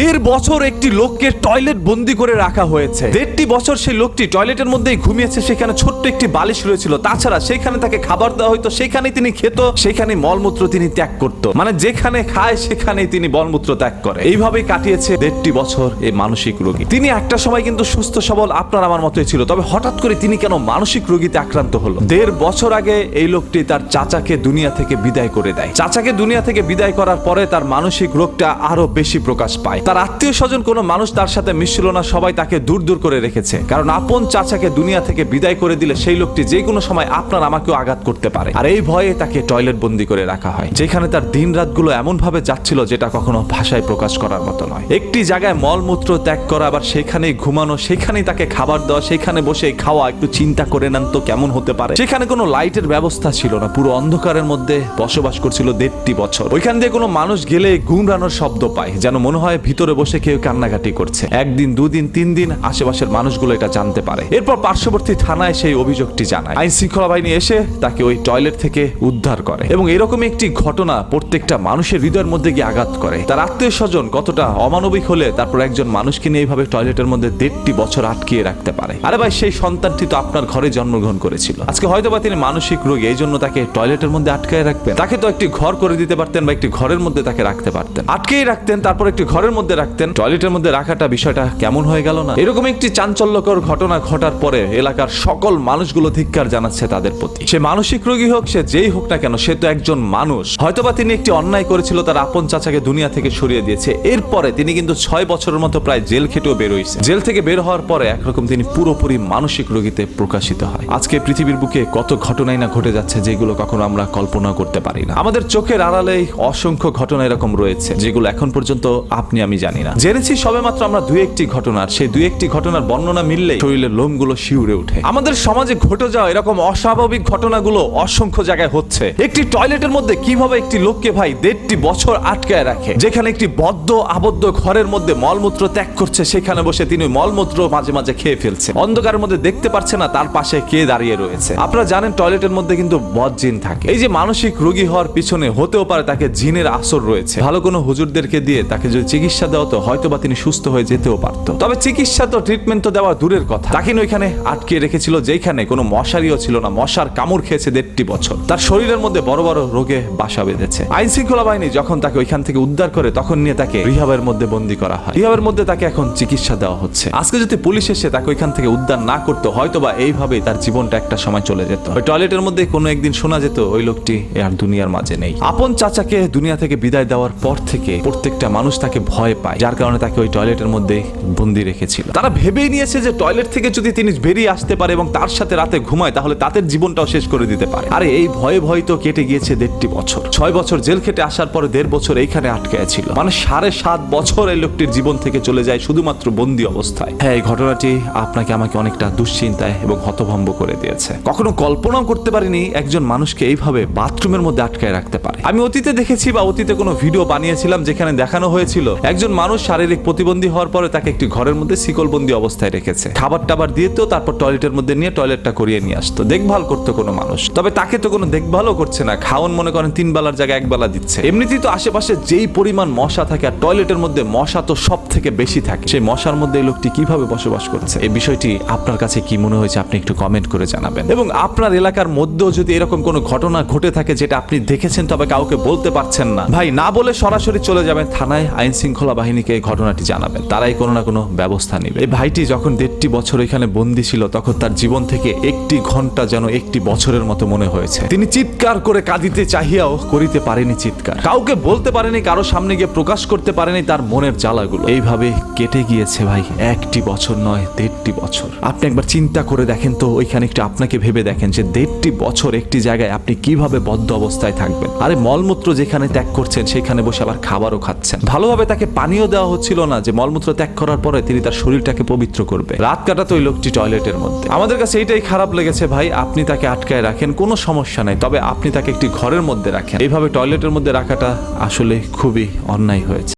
দেড় বছর একটি লোককে টয়লেট বন্দি করে রাখা হয়েছে। দেড়টি বছর সেই লোকটি টয়লেটের মধ্যেই ঘুমিয়েছে, সেখানে ছোট্ট একটি বালিশ রয়েছিল। তাছাড়া সেখানে তাকে খাবার দেওয়া হয়তো সেখানেই তিনি খেত সেখানে মলমূত্র তিনি ত্যাগ করত। মানে যেখানে খায়, সেখানেই তিনি মলমূত্র ত্যাগ করে। এইভাবেই কাটিয়েছে দেড়টি বছর এই মানসিক রোগী। তিনি একটা সময় কিন্তু সুস্থ, সবল, আপনার আমার মতোই ছিল। তবে হঠাৎ করে তিনি কেন মানসিক রোগীতে আক্রান্ত হলো? দেড় বছর আগে এই লোকটি তার চাচাকে দুনিয়া থেকে বিদায় করে দেয়। চাচাকে দুনিয়া থেকে বিদায় করার পরে তার মানসিক রোগটা আরও বেশি প্রকাশ পায়। তার আত্মীয় স্বজন কোনো মানুষ তার সাথে মিশছিল না, সবাই তাকে দূর দূর করে রেখেছে। কারণ আপন চাচাকে দুনিয়া থেকে বিদায় করে দিলে সেই লোকটি যে কোনো সময় আপনার আমাকেও আঘাত করতে পারে। আর এই ভয়ে তাকে টয়লেট বন্দি করে রাখা হয়, যেখানে তার দিন রাতগুলো এমন ভাবে যাচ্ছিল যেটা কখনো ভাষায় প্রকাশ করার মতো নয়। একটি জায়গায় মলমূত্র ত্যাগ করা, আবার সেখানেই ঘুমানো, সেখানেই তাকে খাবার দেওয়া, সেখানে বসে খাওয়া, একটু চিন্তা করে নেন তো কেমন হতে পারে। সেখানে কোনো লাইটের ব্যবস্থা ছিল না, পুরো অন্ধকারের মধ্যে বসবাস করছিল দেড়টি বছর। ওইখান দিয়ে কোনো মানুষ গেলে গুমরানোর শব্দ পায়, যেন মনে হয় ভিতরে বসে কেউ কান্নাকাটি করছে। একদিন, দুদিন তিন দিন আশেপাশের মানুষগুলো এটা জানতে পারে। এরপর পার্শ্ববর্তী থানায় সেই অভিযোগটি জানায়। আইন শৃঙ্খলা বাহিনী এসে তাকে ওই টয়লেট থেকে উদ্ধার করে এবং এরকমই একটি ঘটনা প্রত্যেকটা মানুষের হৃদয়ের মধ্যে গিয়ে আঘাত করে। তার আত্মীয় স্বজন কতটা অমানবিক হলে তারপর একজন মানুষকে নিয়ে এইভাবে টয়লেটের মধ্যে দেড়টি বছর আটকিয়ে রাখতে পারে? আরে ভাই, সেই সন্তানটি তো আপনার ঘরে জন্মগ্রহণ করেছিল। আজকে হয়তো বা তিনি মানসিক রোগী এই জন্য তাকে টয়লেটের মধ্যে আটকায় রাখবেন। তাকে তো একটি ঘর করে দিতে পারতেন বা একটি ঘরের মধ্যে তাকে রাখতে পারতেন। আটকেই রাখতেন, তারপর একটি ঘরের মধ্যে রাখতেন, টয়লেটের মধ্যে রাখাটা বিষয়টা কেমন হয়ে গেল না? এরকম একটি চাঞ্চল্যকর ঘটনা ঘটার পরে এলাকার সকল মানুষগুলো ধিক্কার জানাচ্ছে তাদের প্রতি। সে মানসিক রোগী হোক, সে যেই হোক না কেন, সে তো একজন মানুষ। হয়তোবা তিনি একটি অন্যায় করেছিল, তার আপন চাচাকে দুনিয়া থেকে সরিয়ে দিয়েছে। এরপরে তিনি কিন্তু ছয় বছরের মতো প্রায় জেল খেটেও বের হয়েছে। জেল থেকে বের হওয়ার পরে একরকম তিনি পুরোপুরি মানসিক রোগীতে প্রকাশিত হয়। আজকে পৃথিবীর বুকে কত ঘটনাই না ঘটে যাচ্ছে, যেগুলো কখনো আমরা কল্পনা করতে পারি না। আমাদের চোখের আড়ালেই অসংখ্য ঘটনা এরকম রয়েছে, যেগুলো এখন পর্যন্ত আপনি জানি না। জেনেছি সবে মাত্র আমরা দুই একটি ঘটনার সেই দুই একটি ঘটনার বর্ণনা মিললে শরীরের লোমগুলো শিউরে ওঠে। আমাদের সমাজে ঘটে যাওয়া এরকম অস্বাভাবিক ঘটনাগুলো অসংখ্য জায়গায় হচ্ছে। একটি টয়লেটের মধ্যে কীভাবে একটি লোককে ভাই দেড়টি বছর আটকায় রাখে, যেখানে একটি বদ্ধ, আবদ্ধ ঘরের মধ্যে মলমূত্র ত্যাগ করছে, সেখানে বসে তিনি মলমূত্র মাঝে মাঝে খেয়ে ফেলছে অন্ধকারের মধ্যে দেখতে পারছে না, তার পাশে কে দাঁড়িয়ে রয়েছে। আপনারা জানেন টয়লেটের মধ্যে কিন্তু বদ জিন থাকে। এই যে মানসিক রোগী হওয়ার পিছনে হতেও পারে তাকে জিনের আসর রয়েছে। ভালো কোনো হুজুরদেরকে দিয়ে তাকে যদি চিকিৎসা দেওয়া হতো হয়তো বা তিনি সুস্থ হয়ে যেতেও পারতো। তবে চিকিৎসা তো ট্রিটমেন্ট তো দেওয়া দূরের কথা। তাকে ওইখানে আটকে রেখেছিল যেখানে কোনো মশারিও ছিল না। মশার কামড় খেয়েছে দেড়টি বছর। তার শরীরের মধ্যে বড় বড় রোগে বাসা বেঁধেছে। আইন শৃঙ্খলা বাহিনী যখন তাকে ওইখান থেকে উদ্ধার করে, তখন নিয়ে তাকে রিহাবের মধ্যে বন্দি করা হয়। রিহাবের মধ্যে তাকে এখন চিকিৎসা দেওয়া হচ্ছে। আজকে যদি পুলিশ এসে তাকে ওইখান থেকে উদ্ধার না করতো হয়তো বা এইভাবেই তার জীবনটা একটা সময় চলে যেত। ওই টয়লেটের মধ্যে কোনো একদিন শোনা যেত, ওই লোকটি আর দুনিয়ার মাঝে নেই। আপন চাচাকে দুনিয়া থেকে বিদায় দেওয়ার পর থেকে প্রত্যেকটা মানুষ তাকে ভয় পায়, যার কারণে তাকে ওই টয়লেটের মধ্যে বন্দি রেখেছিল। তারা ভেবেই নিয়েছে যে টয়লেট থেকে যদি তিনি বেরিয়ে আসতে পারে এবং তার সাথে রাতে ঘুমায়, তাহলে তাদের জীবনটাও শেষ করে দিতে পারে। আরে, এই ভয়ে ভয় তো কেটে গিয়েছে দেড়টি বছর। ছয় বছর জেল খেটে আসার পরে দেড় বছর এইখানে আটকে ছিল মানে সাড়ে সাত বছর এই লোকটির জীবন থেকে চলে যায় শুধুমাত্র বন্দি অবস্থায়। হ্যাঁ এই ঘটনাটি আপনাকে আমাকে অনেকটা দুশ্চিন্তায় এবং হতভম্ব করে দিয়েছে। কখনো কল্পনাও করতে পারিনি একজন মানুষকে এইভাবে বাথরুমের মধ্যে আটকায় রাখতে পারে। আমি অতীতে দেখেছি বা অতীতে কোনো ভিডিও বানিয়েছিলাম যেখানে দেখানো হয়েছিল, একজন মানুষ শারীরিক প্রতিবন্ধী হওয়ার পরে তাকে একটি ঘরের মধ্যে শিকলবন্দি অবস্থায় রেখেছে। খাবার টাবার দিয়ে তো তারপর টয়লেটের মধ্যে নিয়ে টয়লেটটা করিয়ে নিয়ে আসতো। দেখভাল করতো কোনো মানুষ। তবে তাকে তো কোনো দেখভালও করছে না। খাওয়ান মনে করেন তিন বেলার জায়গায় এক বেলা দিচ্ছে। এমনিতেই তো আশেপাশে যেই পরিমাণ মশা থাকে, আর টয়লেটের মধ্যে মশা তো সব থেকে বেশি থাকে, সেই মশার মধ্যে এই লোকটি কীভাবে বসবাস করছে? এই বিষয়টি আপনার কাছে কি মনে হয়েছে আপনি একটু কমেন্ট করে জানাবেন। এবং আপনার এলাকার মধ্যেও যদি এরকম কোনো ঘটনা ঘটে থাকে যেটা আপনি দেখেছেন, তবে কাউকে বলতে পারছেন না। ভাই, না বলে সরাসরি চলে যাবেন থানায় আইন শৃঙ্খলা বাহিনীকে এই ঘটনাটি জানাবেন। তারাই কোনো না কোনো ব্যবস্থা নেবে। এই ভাইটি যখন দেড়টি বছর এখানে বন্দী ছিল, তখন তার জীবন থেকে একটি ঘণ্টা যেন একটি বছরের মতো মনে হয়েছে। তিনি চিৎকার করে কাঁদিতে চাহিয়াও করিতে পারেনি চিৎকার। কাউকে বলতে পারেনি, কারও সামনে গিয়ে প্রকাশ করতে পারেনি তার মনের জ্বালাগুলো। এইভাবে কেটে গিয়েছে ভাই, একটি বছর নয়, দেড়টি বছর। আপনি একবার চিন্তা করে দেখেন তো, ওইখানে একটু আপনাকে ভেবে দেখেন যে দেড়টি বছর একটি জায়গায় আপনি কীভাবে বদ্ধ অবস্থায় থাকবেন। আরে মলমূত্র যেখানে ত্যাগ করছেন, সেখানে বসে আবার খাবারও খাচ্ছেন। ভালোভাবে তাকে পানীয় দেওয়া হচ্ছিল না যে মলমূত্র ত্যাগ করার পরে তিনি তার শরীরটাকে পবিত্র করবে। রাত কাটাতো ওই লোকটি টয়লেটের মধ্যে। আমাদের কাছে এইটাই খারাপ লেগেছে ভাই, আপনি তাকে আটকায় রাখেন, কোনো সমস্যা নাই। তবে আপনি তাকে একটি ঘরের মধ্যে রাখেন। এইভাবে টয়লেটের মধ্যে রাখাটা আসলে খুবই অন্যায় হয়েছে।